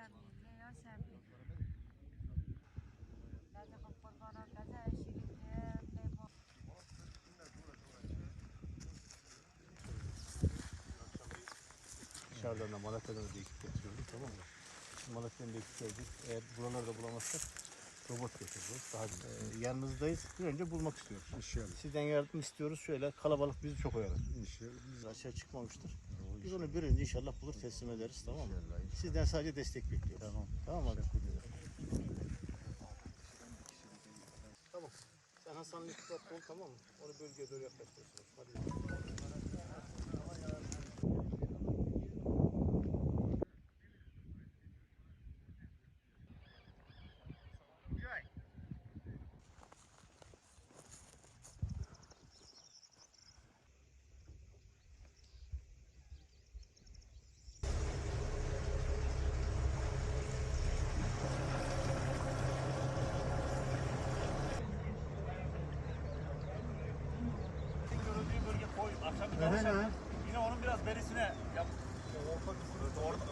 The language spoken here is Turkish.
Yasemin, ne Yasemin. Gaze kurbanı, gaze şirince, ne bu. Dışarıdan da Malatya'dan da ekip getiriyorduk tamam mı? Şimdi Malatya'dan da ekip geldik. Eğer buralarda bulamazsak robot getireceğiz. Daha e, yanınızdayız. Bir önce bulmak istiyoruz. İnşallah. Sizden yardım istiyoruz. Şöyle kalabalık bizi çok oyalar. İnşallah. Biz açığa çıkmamıştır. O Biz onu bir önce inşallah bulur teslim ederiz tamam mı? İnşallah. Sizden sadece destek bekliyoruz. Tamam. Tamam mı? Tamam. Sen Hasan'ın dikkatli ol tamam mı? Onu bölgeye doğru yaklaştırıyorsunuz. Hadi. Bir dalışalım. Yine onun biraz berisine yap. Orada,